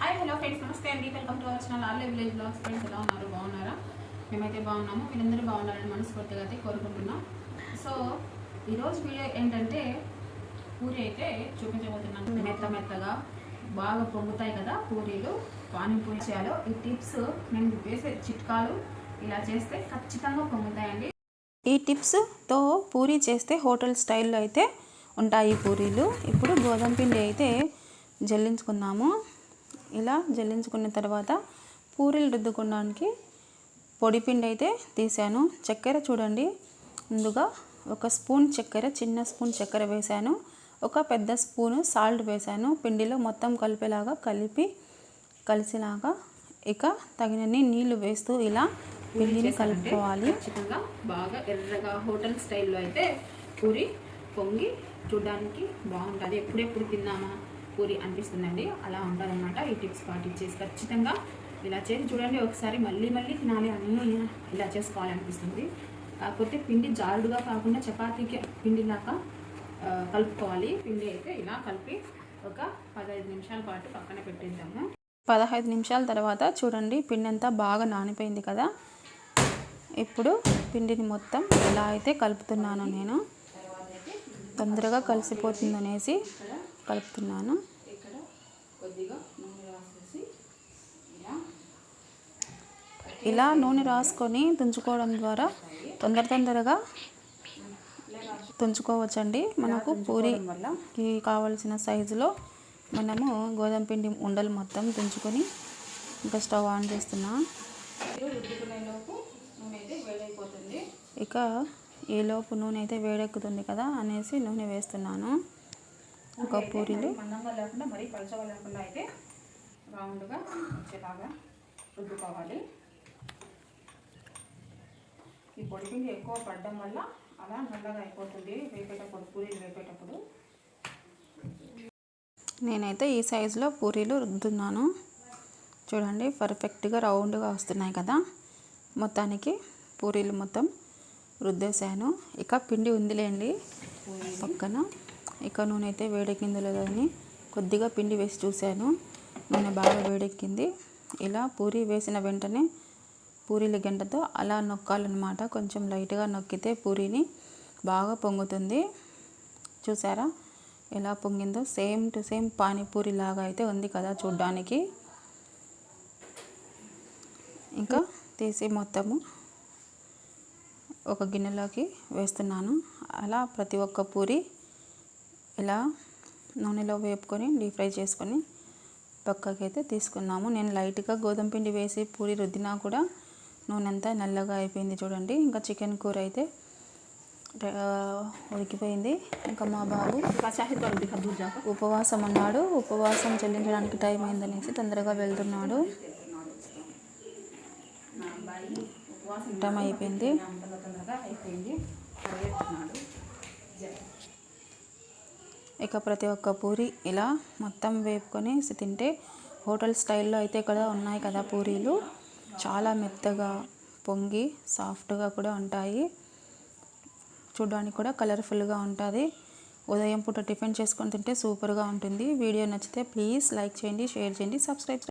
Hi hello friends నమస్తే అండి. Welcome to our channel ఆర్లే విలేజ్ బ్లాగ్స్ ఫ్రెండ్స్ ఎలా ఉన్నారు? బాగున్నారా? మేమైతే బాగున్నాము. మీరందరూ బాగున్నారని మనస్ఫూర్తిగా అయితే కోరుకుంటున్నాం. సో ఈరోజు వీడియో ఏంటంటే పూరి అయితే చూపించబోతున్నాను. మెత్త మెత్తగా బాగా పొంగుతాయి కదా పూరీలు. పానీపూరి చేయాలో. ఈ టిప్స్ నేను వేసే చిట్కాలు ఇలా చేస్తే ఖచ్చితంగా పొంగుతాయండి. ఈ టిప్స్తో పూరీ చేస్తే హోటల్ స్టైల్లో అయితే ఉంటాయి పూరీలు. ఇప్పుడు గోధుమ పిండి అయితే జల్లించుకుందాము. ఇలా జల్లించుకున్న తర్వాత పూరీలు రుద్దుకోవడానికి పొడి పిండి అయితే తీసాను చక్కెర చూడండి. ముందుగా ఒక స్పూన్ చక్కెర చిన్న స్పూన్ చక్కెర వేశాను. ఒక పెద్ద స్పూను సాల్ట్ వేశాను. పిండిలో మొత్తం కలిపేలాగా కలిపి కలిసేలాగా ఇక తగినన్ని నీళ్ళు వేస్తూ ఇలా పిండిని కలుపుకోవాలి. ఖచ్చితంగా బాగా ఎర్రగా హోటల్ స్టైల్లో అయితే పూరి పొంగి చూడడానికి బాగుంటుంది. ఎప్పుడెప్పుడు తిన్నామా పూరి అనిపిస్తుందండి. అలా ఉంటుందన్నమాట ఈ టిప్స్ పాటించేసి ఖచ్చితంగా ఇలా చేసి చూడండి. ఒకసారి మళ్ళీ మళ్ళీ తినాలి అన్నీ ఇలా చేసుకోవాలి అనిపిస్తుంది. కాకపోతే పిండి జారుడుగా కాకుండా చపాతీకి పిండిలాగా కలుపుకోవాలి. పిండి అయితే ఇలా కలిపి ఒక పదహైదు నిమిషాల పాటు పక్కన పెట్టేద్దాము. పదహైదు నిమిషాల తర్వాత చూడండి పిండి అంతా బాగా నానిపోయింది కదా. ఇప్పుడు పిండిని మొత్తం ఎలా అయితే కలుపుతున్నానో నేను తొందరగా కలిసిపోతుంది అనేసి కలుపుతున్నాను. ఇక్కడ కొద్దిగా నూనె రాసేసి ఇలా నూనె రాసుకొని తుంచుకోవడం ద్వారా తొందర తొందరగా తుంచుకోవచ్చండి. మనకు పూరికి కావలసిన సైజులో మనము గోధుమ పిండి ఉండలు మొత్తం తుంచుకొని ఇంకా స్టవ్ ఆన్ చేస్తున్నా. ఇక ఈలోపు నూనె అయితే వేడెక్కుతుంది కదా అనేసి నూనె వేస్తున్నాను. ఒక పూరీలు. మందంగా లేకుండా మరీ పలచగా లేకుండా అయితే రౌండ్గా వచ్చేలాగా రుద్దుకోవాలి. ఈ పొడి పిండి ఎక్కువ పడడం వల్ల అలా నల్లగా అయిపోతుంది. వేపేటప్పుడు పూరీలు వేపేటప్పుడు. నేనైతే ఈ సైజులో పూరీలు రుద్దుతున్నాను. చూడండి పర్ఫెక్ట్గా రౌండ్గా వస్తున్నాయి కదా. మొత్తానికి పూరీలు మొత్తం రుద్దేశాను. ఇక పిండి ఉందిలేండి పక్కన. ఇక నూనె అయితే వేడెక్కిందో లేదో కొద్దిగా పిండి వేసి చూశాను. నూనె బాగా వేడెక్కింది. ఇలా పూరి వేసిన వెంటనే పూరీల గంటతో అలా నొక్కాలన్నమాట. కొంచెం లైట్గా నొక్కితే పూరీని బాగా పొంగుతుంది. చూసారా ఎలా పొంగిందో సేమ్ టు సేమ్ పానీపూరి లాగా అయితే ఉంది కదా చూడ్డానికి. ఇంకా తీసి మొత్తము ఒక గిన్నెలోకి వేస్తున్నాను. అలా ప్రతి ఒక్క పూరి ఇలా నూనెలో వేపుకొని డీప్ ఫ్రై చేసుకొని పక్కకైతే అయితే తీసుకున్నాము. నేను లైట్గా గోధుమ పిండి వేసి పూరి రుద్దినా కూడా నూనె అంతా నల్లగా అయిపోయింది చూడండి. ఇంకా చికెన్ కూర అయితే ఉడికిపోయింది. ఇంకా మా బాబు ఉపవాసం అన్నాడు ఉపవాసం చెల్లించడానికి టైం అయిందనేసి తొందరగా వెళ్తున్నాడు. టైం అయిపోయింది అంతలో తొందరగా అయిపోయింది పరిగెత్తున్నాడు ఇక ప్రతి ఒక్క పూరి ఇలా మొత్తం వేపుకొని తింటే హోటల్ స్టైల్లో అయితే ఇక్కడ ఉన్నాయి కదా పూరీలు. చాలా మెత్తగా పొంగి సాఫ్ట్గా కూడా ఉంటాయి. చూడడానికి కూడా కలర్ఫుల్గా ఉంటుంది. ఉదయం పూట టిఫిన్ చేసుకొని తింటే సూపర్గా ఉంటుంది. వీడియో నచ్చితే ప్లీజ్ లైక్ చేయండి షేర్ చేయండి సబ్స్క్రైబ్